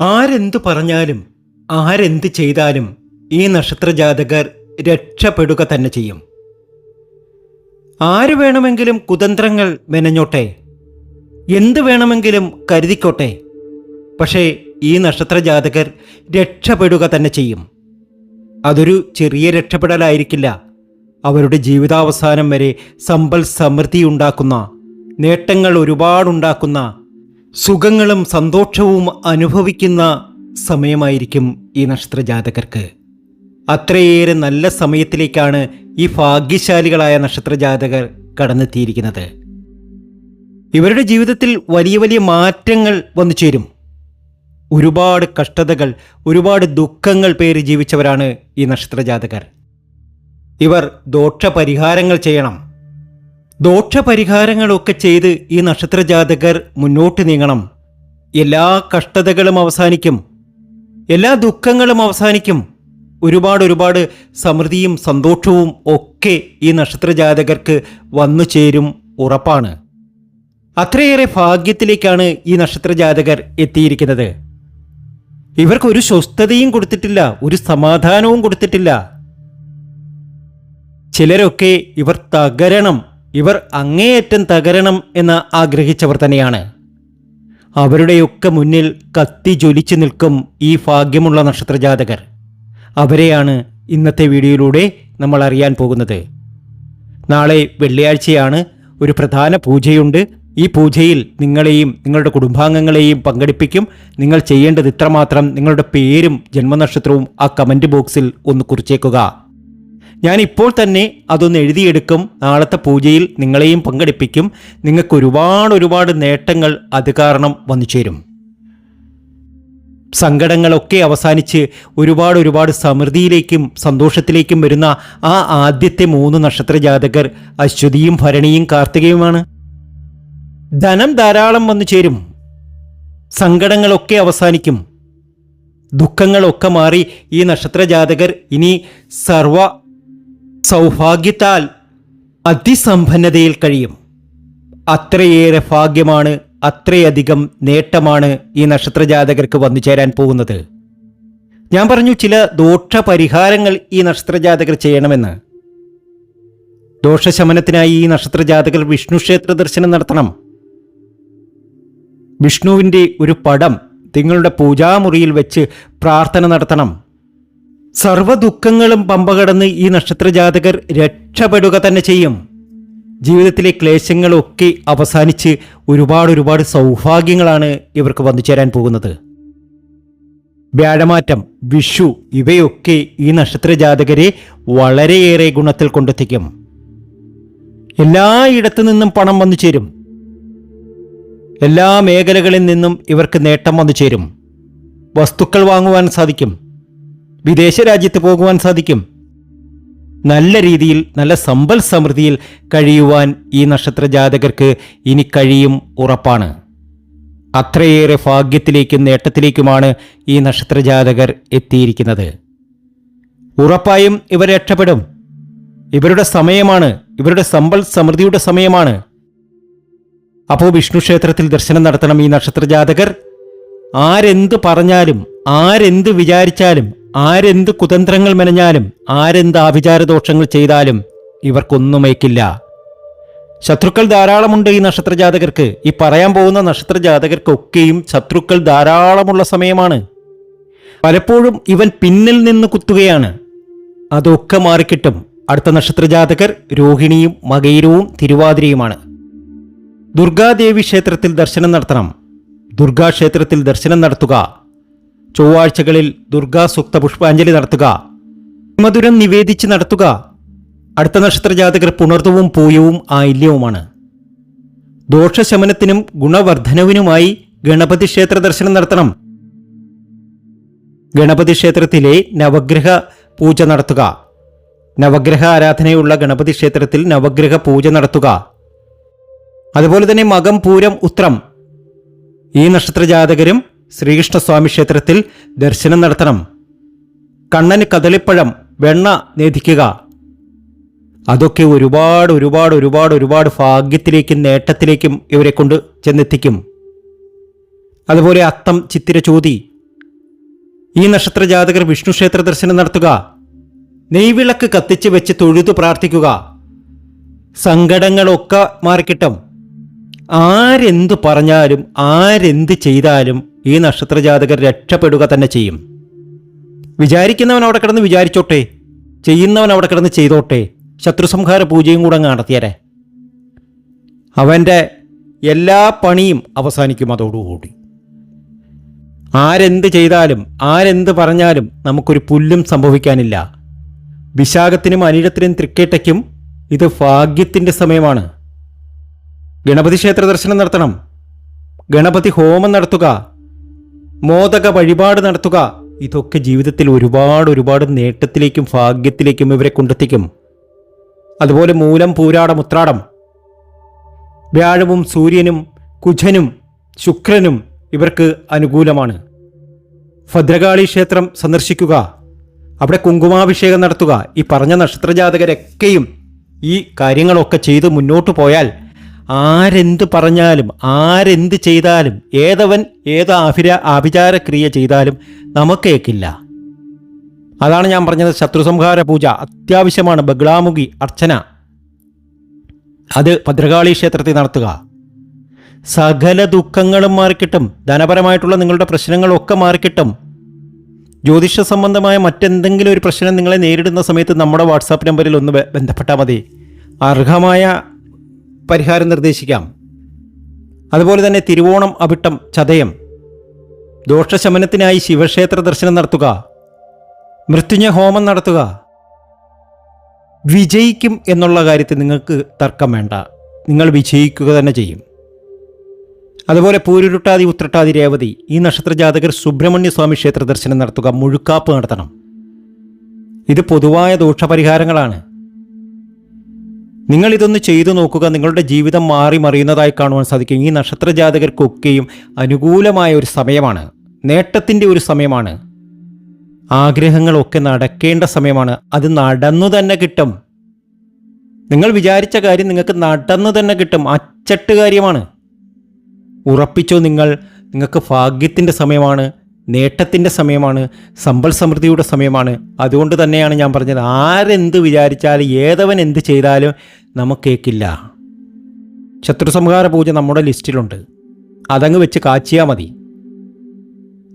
ആരെന്തു പറഞ്ഞാലും ആരെന്ത് ചെയ്താലും ഈ നക്ഷത്രജാതകർ രക്ഷപ്പെടുക തന്നെ ചെയ്യും. ആര് വേണമെങ്കിലും കുതന്ത്രങ്ങൾ മെനഞ്ഞോട്ടെ എന്ത് വേണമെങ്കിലും കരുതിക്കോട്ടെ പക്ഷേ ഈ നക്ഷത്രജാതകർ രക്ഷപ്പെടുക തന്നെ ചെയ്യും. അതൊരു ചെറിയ രക്ഷപ്പെടലായിരിക്കില്ല. അവരുടെ ജീവിതാവസാനം വരെ സമ്പൽ സമൃദ്ധി ഉണ്ടാക്കുന്ന നേട്ടങ്ങൾ ഒരുപാടുണ്ടാക്കുന്ന സുഖങ്ങളും സന്തോഷവും അനുഭവിക്കുന്ന സമയമായിരിക്കും ഈ നക്ഷത്രജാതകർക്ക്. അത്രയേറെ നല്ല സമയത്തിലേക്കാണ് ഈ ഭാഗ്യശാലികളായ നക്ഷത്രജാതകർ കടന്നെത്തിയിരിക്കുന്നത്. ഇവരുടെ ജീവിതത്തിൽ വലിയ വലിയ മാറ്റങ്ങൾ വന്നു ചേരും. ഒരുപാട് കഷ്ടതകൾ ഒരുപാട് ദുഃഖങ്ങൾ പേര് ജീവിച്ചവരാണ് ഈ നക്ഷത്രജാതകർ. ഇവർ ദോഷപരിഹാരങ്ങൾ ചെയ്യണം. ദോഷപരിഹാരങ്ങളൊക്കെ ചെയ്ത് ഈ നക്ഷത്രജാതകർ മുന്നോട്ട് നീങ്ങണം. എല്ലാ കഷ്ടതകളും അവസാനിക്കും. എല്ലാ ദുഃഖങ്ങളും അവസാനിക്കും. ഒരുപാട് ഒരുപാട് സമൃദ്ധിയും സന്തോഷവും ഒക്കെ ഈ നക്ഷത്രജാതകർക്ക് വന്നു ചേരും ഉറപ്പാണ്. അത്രയേറെ ഭാഗ്യത്തിലേക്കാണ് ഈ നക്ഷത്രജാതകർ എത്തിയിരിക്കുന്നത്. ഇവർക്ക് ഒരു സ്വസ്ഥതയും കൊടുത്തിട്ടില്ല ഒരു സമാധാനവും കൊടുത്തിട്ടില്ല. ചിലരൊക്കെ ഇവർ തകരണം. ഇവർ അങ്ങേയറ്റം തകരണം എന്ന് ആഗ്രഹിച്ചവർ തന്നെയാണ്. അവരുടെയൊക്കെ മുന്നിൽ കത്തി ജ്വലിച്ചു നിൽക്കും ഈ ഭാഗ്യമുള്ള നക്ഷത്രജാതകർ. അവരെയാണ് ഇന്നത്തെ വീഡിയോയിലൂടെ നമ്മൾ അറിയാൻ പോകുന്നത്. നാളെ വെള്ളിയാഴ്ചയാണ് ഒരു പ്രധാന പൂജയുണ്ട്. ഈ പൂജയിൽ നിങ്ങളെയും നിങ്ങളുടെ കുടുംബാംഗങ്ങളെയും പങ്കെടുപ്പിക്കും. നിങ്ങൾ ചെയ്യേണ്ടത് ഇത്രമാത്രം നിങ്ങളുടെ പേരും ജന്മനക്ഷത്രവും ആ കമന്റ് ബോക്സിൽ ഒന്ന് കുറിച്ചേക്കുക. ഞാൻ ഇപ്പോൾ തന്നെ അതൊന്ന് എഴുതിയെടുക്കും. നാളത്തെ പൂജയിൽ നിങ്ങളെയും പങ്കെടുപ്പിക്കും. നിങ്ങൾക്ക് ഒരുപാട് ഒരുപാട് നേട്ടങ്ങൾ അത് കാരണം വന്നു ചേരും. സങ്കടങ്ങളൊക്കെ അവസാനിച്ച് ഒരുപാട് ഒരുപാട് സമൃദ്ധിയിലേക്കും സന്തോഷത്തിലേക്കും വരുന്ന ആ ആദ്യത്തെ മൂന്ന് നക്ഷത്ര ജാതകർ അശ്വതിയും ഭരണിയും കാർത്തികയുമാണ്. ധനം ധാരാളം വന്നു ചേരും. സങ്കടങ്ങളൊക്കെ അവസാനിക്കും. ദുഃഖങ്ങളൊക്കെ മാറി ഈ നക്ഷത്ര ജാതകർ ഇനി സർവ സൗഭാഗ്യത്താൽ അതിസമ്പന്നതയിൽ കഴിയും. അത്രയേറെ ഭാഗ്യമാണ് അത്രയധികം നേട്ടമാണ് ഈ നക്ഷത്രജാതകർക്ക് വന്നു ചേരാൻ പോകുന്നത്. ഞാൻ പറഞ്ഞു ചില ദോഷപരിഹാരങ്ങൾ ഈ നക്ഷത്രജാതകർ ചെയ്യണമെന്ന്. ദോഷശമനത്തിനായി ഈ നക്ഷത്രജാതകർ വിഷ്ണു ക്ഷേത്ര ദർശനം നടത്തണം. വിഷ്ണുവിന്റെ ഒരു പടം നിങ്ങളുടെ പൂജാമുറിയിൽ വെച്ച് പ്രാർത്ഥന നടത്തണം. സർവ ദുഃഖങ്ങളും പമ്പ കടന്ന് ഈ നക്ഷത്രജാതകർ രക്ഷപ്പെടുക തന്നെ ചെയ്യും. ജീവിതത്തിലെ ക്ലേശങ്ങളൊക്കെ അവസാനിച്ച് ഒരുപാട് ഒരുപാട് സൗഭാഗ്യങ്ങളാണ് ഇവർക്ക് വന്നു ചേരാൻ പോകുന്നത്. വ്യാഴമാറ്റം വിഷു ഇവയൊക്കെ ഈ നക്ഷത്രജാതകരെ വളരെയേറെ ഗുണത്തിൽ കൊണ്ടെത്തിക്കും. എല്ലായിടത്തു നിന്നും പണം വന്നു ചേരും. എല്ലാ മേഖലകളിൽ നിന്നും ഇവർക്ക് നേട്ടം വന്നു ചേരും. വസ്തുക്കൾ വാങ്ങുവാൻ സാധിക്കും. വിദേശ രാജ്യത്ത് പോകുവാൻ സാധിക്കും. നല്ല രീതിയിൽ നല്ല സമ്പൽ സമൃദ്ധിയിൽ കഴിയുവാൻ ഈ നക്ഷത്ര ജാതകർക്ക് ഇനി കഴിയും ഉറപ്പാണ്. അത്രയേറെ ഭാഗ്യത്തിലേക്കും നേട്ടത്തിലേക്കുമാണ് ഈ നക്ഷത്ര ജാതകർ എത്തിയിരിക്കുന്നത്. ഉറപ്പായും ഇവർ രക്ഷപ്പെടും. ഇവരുടെ സമയമാണ് ഇവരുടെ സമ്പൽ സമൃദ്ധിയുടെ സമയമാണ്. അപ്പോൾ വിഷ്ണു ക്ഷേത്രത്തിൽ ദർശനം നടത്തണം ഈ നക്ഷത്ര ജാതകർ. ആരെന്ത് പറഞ്ഞാലും ആരെന്ത് വിചാരിച്ചാലും ആരെന്ത് കുതന്ത്രങ്ങൾ മെനഞ്ഞാലും ആരെന്ത് ആഭിചാരദോഷങ്ങൾ ചെയ്താലും ഇവർക്കൊന്നും അയക്കില്ല ശത്രുക്കൾ ധാരാളമുണ്ട് ഈ നക്ഷത്രജാതകർക്ക്. ഈ പറയാൻ പോകുന്ന നക്ഷത്രജാതകർക്കൊക്കെയും ശത്രുക്കൾ ധാരാളമുള്ള സമയമാണ്. പലപ്പോഴും ഇവൻ പിന്നിൽ നിന്ന് കുത്തുകയാണ്. അതൊക്കെ മാറിക്കിട്ടും. അടുത്ത നക്ഷത്രജാതകർ രോഹിണിയും മകയിരവും തിരുവാതിരയുമാണ്. ദുർഗാദേവി ക്ഷേത്രത്തിൽ ദർശനം നടത്തണം. ദുർഗാക്ഷേത്രത്തിൽ ദർശനം നടത്തുക. ചൊവ്വാഴ്ചകളിൽ ദുർഗാ സൂക്ത പുഷ്പാഞ്ജലി നടത്തുക. മധുരം നിവേദിച്ച് നടത്തുക. അടുത്ത നക്ഷത്ര ജാതകർ പുണർത്തവും പൂയവും ആയില്യവുമാണ്. ദോഷശമനത്തിനും ഗുണവർദ്ധനവിനുമായി ഗണപതി ക്ഷേത്ര ദർശനം നടത്തണം. ഗണപതി ക്ഷേത്രത്തിലെ നവഗ്രഹ പൂജ നടത്തുക. നവഗ്രഹ ആരാധനയുള്ള ഗണപതി ക്ഷേത്രത്തിൽ നവഗ്രഹ പൂജ നടത്തുക. അതുപോലെ തന്നെ മകം പൂരം ഉത്രം. ഈ നക്ഷത്രജാതകരും ശ്രീകൃഷ്ണസ്വാമി ക്ഷേത്രത്തിൽ ദർശനം നടത്തണം. കണ്ണന് കദളിപ്പഴം വെണ്ണ നേദിക്കുക. അതൊക്കെ ഒരുപാട് ഒരുപാട് ഒരുപാട് ഒരുപാട് ഭാഗ്യത്തിലേക്കും നേട്ടത്തിലേക്കും ഇവരെ കൊണ്ട് ചെന്നെത്തിക്കും. അതുപോലെ അത്തം ചിത്തിര ചോതി. ഈ നക്ഷത്ര ജാതകർ വിഷ്ണു ക്ഷേത്ര ദർശനം നടത്തുക. നെയ്വിളക്ക് കത്തിച്ച് വെച്ച് തൊഴുതു പ്രാർത്ഥിക്കുക. സങ്കടങ്ങളൊക്കെ മാറിക്കിട്ടും. ആരെന്ത് പറഞ്ഞാലും ആരെന്ത് ചെയ്താലും ഈ നക്ഷത്ര ജാതകർ രക്ഷപ്പെടുക തന്നെ ചെയ്യും. വിചാരിക്കുന്നവൻ അവിടെ കിടന്ന് വിചാരിച്ചോട്ടെ ചെയ്യുന്നവൻ അവിടെ കിടന്ന് ചെയ്തോട്ടെ ശത്രുസംഹാര പൂജയും കൂടെ അങ്ങ് നടത്തിയരെ. അവന്റെ എല്ലാ പണിയും അവസാനിക്കും അതോടുകൂടി. ആരെന്ത് ചെയ്താലും ആരെന്ത് പറഞ്ഞാലും നമുക്കൊരു പുല്ലും സംഭവിക്കാനില്ല. വിശാഖത്തിനും അനിഴത്തിനും തൃക്കേട്ടയ്ക്കും ഇത് ഭാഗ്യത്തിന്റെ സമയമാണ്. ഗണപതി ക്ഷേത്ര ദർശനം നടത്തണം. ഗണപതി ഹോമം നടത്തുക. മോദക വഴിപാട് നടത്തുക. ഇതൊക്കെ ജീവിതത്തിൽ ഒരുപാട് ഒരുപാട് നേട്ടത്തിലേക്കും ഭാഗ്യത്തിലേക്കും ഇവരെ കൊണ്ടെത്തിക്കും. അതുപോലെ മൂലം പൂരാടം ഉത്രാടം. വ്യാഴവും സൂര്യനും കുജനും ശുക്രനും ഇവർക്ക് അനുകൂലമാണ്. ഭദ്രകാളി ക്ഷേത്രം സന്ദർശിക്കുക. അവിടെ കുങ്കുമാഭിഷേകം നടത്തുക. ഈ പറഞ്ഞ നക്ഷത്രജാതകരൊക്കെയും ഈ കാര്യങ്ങളൊക്കെ ചെയ്ത് മുന്നോട്ട് പോയാൽ ആരെന്ത് പറഞ്ഞാലും ആരെന്ത് ചെയ്താലും ഏതവൻ ഏത് അഭിര ആഭിചാരക്രിയ ചെയ്താലും നമുക്കേക്കില്ല. അതാണ് ഞാൻ പറഞ്ഞത്. ശത്രുസംഹാര പൂജ അത്യാവശ്യമാണ്. ബഗ്ലാമുഖി അർച്ചന. അത് ഭദ്രകാളി ക്ഷേത്രത്തിൽ നടത്തുക. സകല ദുഃഖങ്ങളും മാറിക്കിട്ടും. ധനപരമായിട്ടുള്ള നിങ്ങളുടെ പ്രശ്നങ്ങളൊക്കെ മാറിക്കിട്ടും. ജ്യോതിഷ സംബന്ധമായ മറ്റെന്തെങ്കിലും ഒരു പ്രശ്നം നിങ്ങളെ നേരിടുന്ന സമയത്ത് നമ്മുടെ വാട്സാപ്പ് നമ്പറിൽ ഒന്ന് ബന്ധപ്പെട്ടാൽ മതി. അർഹമായ പരിഹാരം നിർദ്ദേശിക്കാം. അതുപോലെ തന്നെ തിരുവോണം അവിട്ടം ചതയം. ദോഷശമനത്തിനായി ശിവക്ഷേത്ര ദർശനം നടത്തുക. മൃത്യുഞ്ഞ ഹോമം നടത്തുക. വിജയിക്കും എന്നുള്ള കാര്യത്തിൽ നിങ്ങൾക്ക് തർക്കം വേണ്ട. നിങ്ങൾ വിജയിക്കുക തന്നെ ചെയ്യും. അതുപോലെ പൂരുരുട്ടാതി ഉത്രട്ടാതി രേവതി ഈ നക്ഷത്ര ജാതകർ സുബ്രഹ്മണ്യ സ്വാമി ക്ഷേത്ര ദർശനം നടത്തുക മുഴുക്കാപ്പ് നടത്തണം. ഇത് പൊതുവായ ദോഷപരിഹാരങ്ങളാണ്. നിങ്ങൾ ഇതൊന്ന് ചെയ്തു നോക്കുക. നിങ്ങളുടെ ജീവിതം മാറി മറിയുന്നതായി കാണുവാൻ സാധിക്കും. ഈ നക്ഷത്ര ജാതകർക്കൊക്കെയും അനുകൂലമായ ഒരു സമയമാണ്. നേട്ടത്തിന്റെ ഒരു സമയമാണ്. ആഗ്രഹങ്ങളൊക്കെ നടക്കേണ്ട സമയമാണ്. അത് നടന്നു തന്നെ കിട്ടും. നിങ്ങൾ വിചാരിച്ച കാര്യം നിങ്ങൾക്ക് നടന്നു തന്നെ കിട്ടും. അച്ചട്ട് കാര്യമാണ്. ഉറപ്പിച്ചോ നിങ്ങൾ? നിങ്ങൾക്ക് ഭാഗ്യത്തിന്റെ സമയമാണ്. നേട്ടത്തിന്റെ സമയമാണ് സമ്പൽ സമൃദ്ധിയുടെ സമയമാണ്. അതുകൊണ്ട് തന്നെയാണ് ഞാൻ പറഞ്ഞത് ആരെന്ത് വിചാരിച്ചാലും ഏതവൻ എന്ത് ചെയ്താലും നമുക്കേക്കില്ല ശത്രുസംഹാര പൂജ നമ്മുടെ ലിസ്റ്റിലുണ്ട്. അതങ്ങ് വെച്ച് കാച്ചിയാൽ മതി.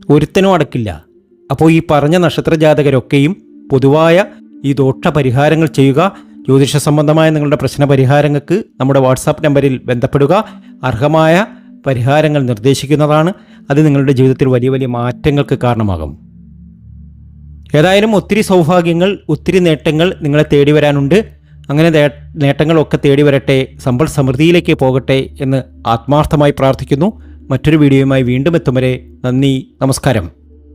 ഒരുത്തനും അടക്കില്ല. അപ്പോൾ ഈ പറഞ്ഞ നക്ഷത്രജാതകരൊക്കെയും പൊതുവായ ഈ ദോഷ പരിഹാരങ്ങൾ ചെയ്യുക. ജ്യോതിഷ സംബന്ധമായ നിങ്ങളുടെ പ്രശ്ന പരിഹാരങ്ങൾക്ക് നമ്മുടെ വാട്സാപ്പ് നമ്പറിൽ ബന്ധപ്പെടുക. അർഹമായ പരിഹാരങ്ങൾ നിർദ്ദേശിക്കുന്നതാണ്. അത് നിങ്ങളുടെ ജീവിതത്തിൽ വലിയ വലിയ മാറ്റങ്ങൾക്ക് കാരണമാകും. ഏതായാലും ഒത്തിരി സൗഭാഗ്യങ്ങൾ ഒത്തിരി നേട്ടങ്ങൾ നിങ്ങളെ തേടി വരാനുണ്ട്. അങ്ങനെ നേട്ടങ്ങളൊക്കെ തേടി വരട്ടെ സമ്പൽ സമൃദ്ധിയിലേക്ക് പോകട്ടെ എന്ന് ആത്മാർത്ഥമായി പ്രാർത്ഥിക്കുന്നു. മറ്റൊരു വീഡിയോയുമായി വീണ്ടും എത്തും വരെ നന്ദി നമസ്കാരം.